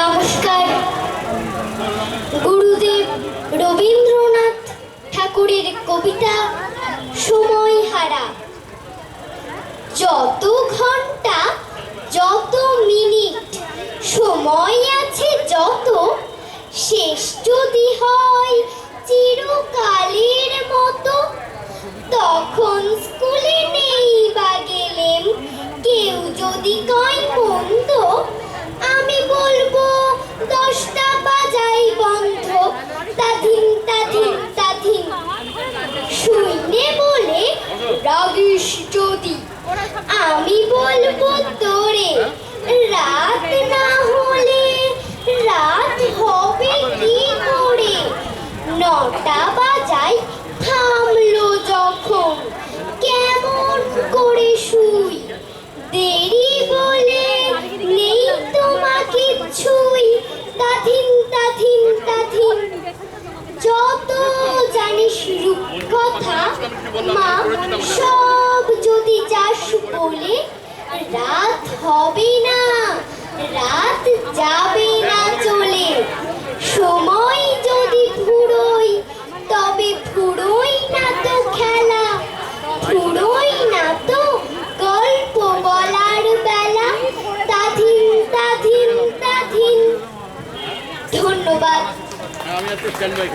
নমস্কার। গুরুদেব রবীন্দ্রনাথ ঠাকুরের কবিতা সময় হারা। যত ঘণ্টা, যত মিনিট সময় আছে, যত শেষ যদি হয় চিরকালের মতো। তখন স্কুলে নেই বা গেলেম, কেউ যদি আমি বলব তোরে, রাত না হলে রাত হবে কি করে? নটা বাজাই থামলো যখন, কেমন করে শুই? দেরি বলে নেই তোমাকে ছুই তাধিন তাধিন তাধিন যত জানিস রূপকথা, মা, সব যদি যাস বলে রাত হবে না। রাত যাবে না চলে। সময় যদি ফুরোই তবে ফুরোই না তো খেলা। ফুরোই না তো গল্প বলার বেলা। তাধিন তাধিন তাধিন। ধন্যবাদ। আমি একটু স্ট্যান্ড বাই